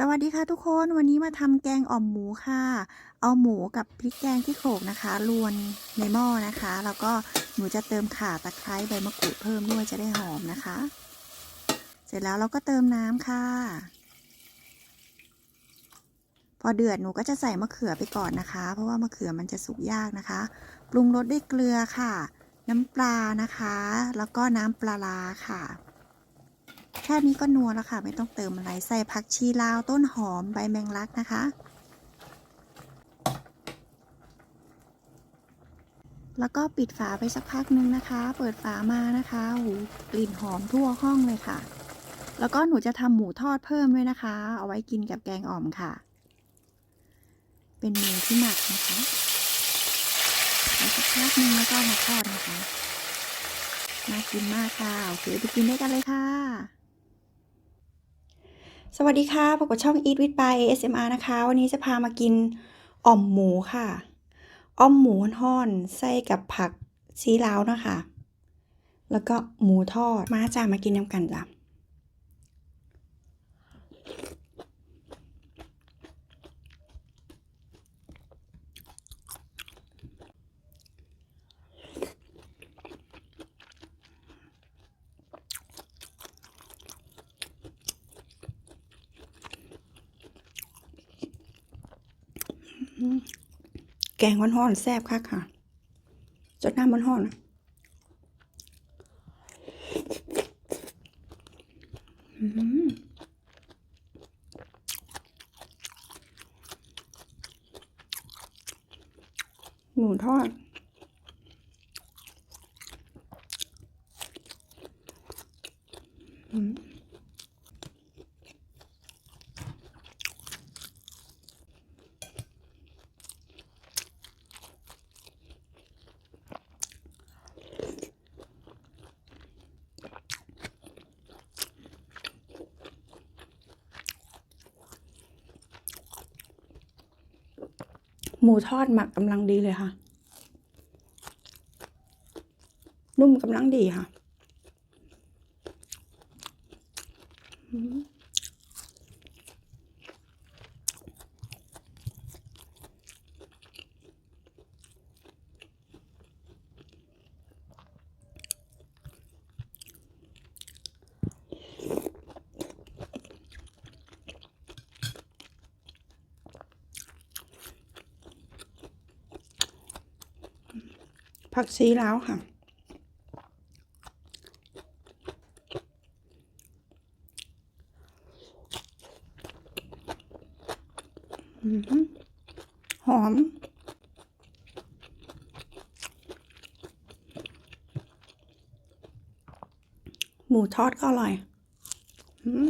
สวัสดีค่ะทุกคนวันนี้มาทำแกงอ่อมหมูค่ะ เอาหมูกับพริกแกงที่โขลกนะคะรวนในหม้อนะคะ แล้วก็หนูจะเติมข่าตะไคร้ใบมะกรูดเพิ่มด้วยจะได้หอมนะคะ เสร็จแล้วเราก็เติมน้ำค่ะ พอเดือดหนูก็จะใส่มะเขือไปก่อนนะคะ เพราะว่ามะเขือมันจะสุกยากนะคะ ปรุงรสด้วยเกลือค่ะ น้ำปลานะคะ แล้วก็น้ำปลาร้าค่ะ แค่นี้ก็นัวแล้วค่ะ ไม่ต้องเติมอะไรใส่ผักชีลาวต้นหอมใบแมงลักนะคะ แล้วก็ปิดฝาไปสักพักนึงนะคะ เปิดฝามานะคะหูกลิ่นหอมทั่วห้องเลยค่ะ แล้วก็หนูจะทำหมูทอดเพิ่มด้วยนะคะ เอาไว้กินกับแกงอ่อมค่ะ เป็นหมูที่หมักนะคะสักพักนึงแล้วก็มาทอดนะคะน่ากินมากค่ะ โอเค ไปกินด้วยกันเลยค่ะ สวัสดีค่ะพบกับช่อง Eat with by ASMR นะคะ วันนี้จะพามากินอ่อมหมูค่ะ อ่อมหมูห่อนๆใส่กับผักซีลาวนะคะ แล้วก็หมูทอด มาจ้ามากินน้ำกันจ้ะ แกงมันห่อนแซ่บค่ะค่ะ จดน้ำมันห่อนหมูทอด อืม หมูทอดหมักกำลังดีเลยค่ะ นุ่มกำลังดีค่ะอื ผักชีแล้วค่ะอือหือหอมหมูทอดก็อร่อย อืม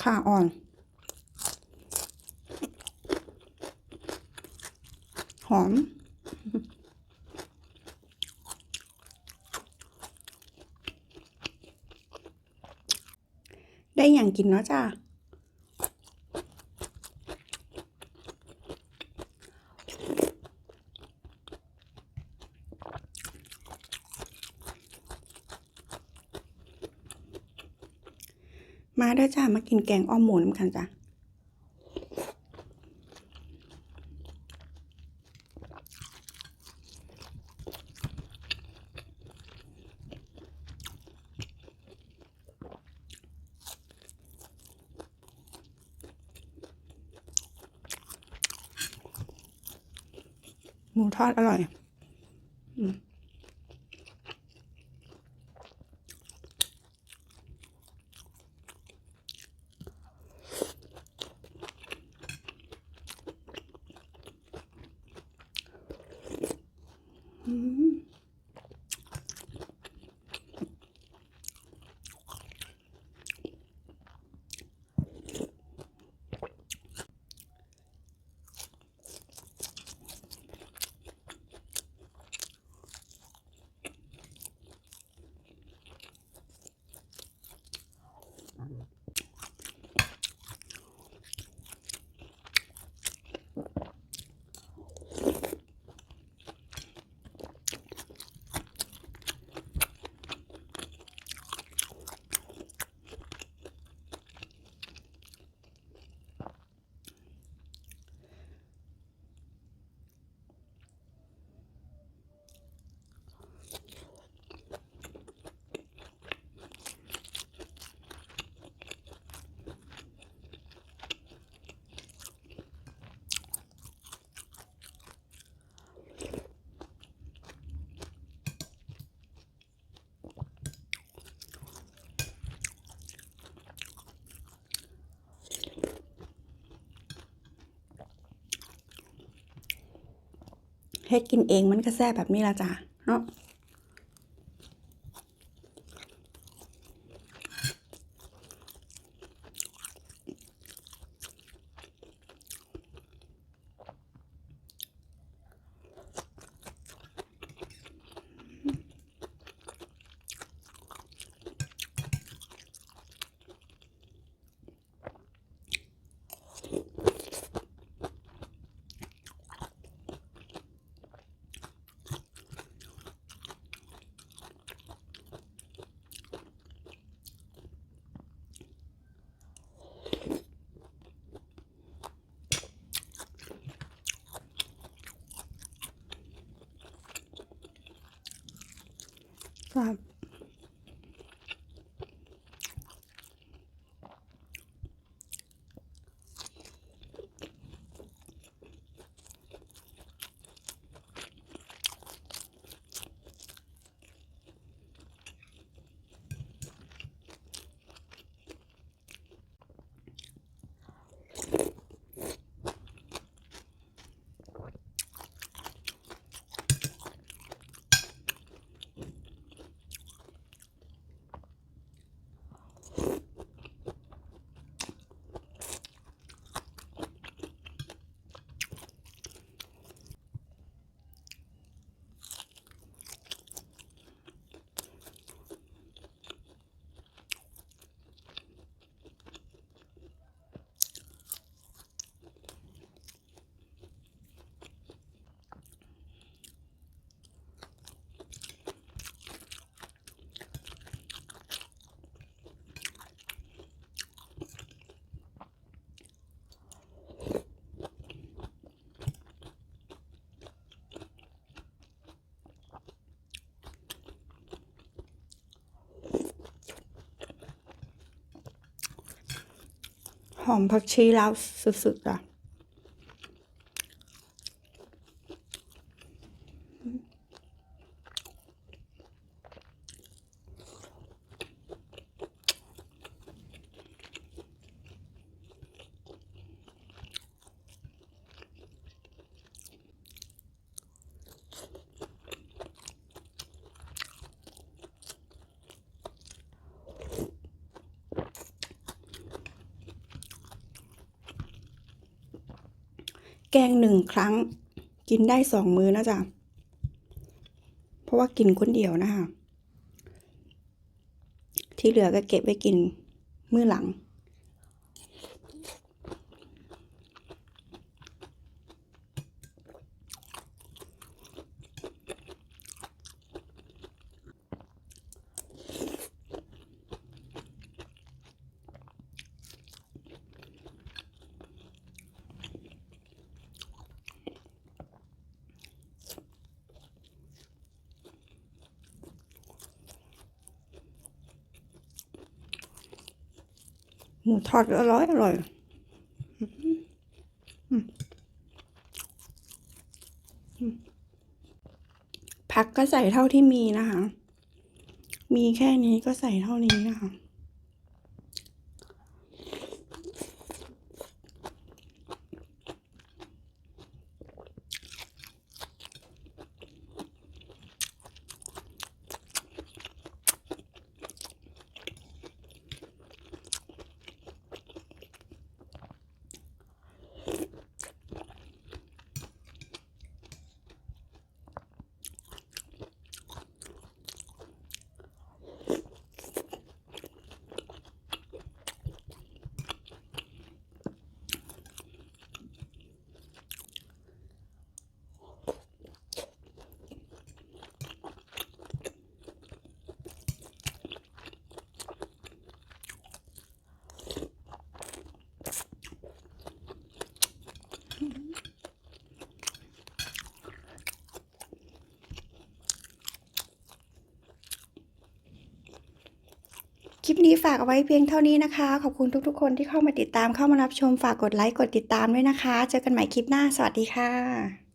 ข่าอ่อน หอม ได้อย่างกินเนาะจ้า ด้จ้ามากินแกงอ้อมหมูน้ำกันจ้ะหมูทอดอร่อยอืม เฮ็ดกินเองมันก็แซ่บแบบนี้ละจ้ะเนาะ ค อมผักชีลาวสุดๆอะ แกงหนึ่งครั้ง กินได้สองมือนะจ๊ะ เพราะว่ากินคนเดียวนะคะ ที่เหลือก็เก็บไว้กินมื้อหลัง หมูทอดอร่อยอร่อยผักก็ใส่เท่าที่มีนะคะ มีแค่นี้ก็ใส่เท่านี้นะคะ ลิปนี้ฝากเอาไว้เพียงเท่านี้นะคะ ขอบคุณทุกๆ คนที่เข้ามาติดตามเข้ามารับชมฝากกดไลค์กดติดตามด้วยนะคะ เจอกันใหม่คลิปหน้า สวัสดีค่ะ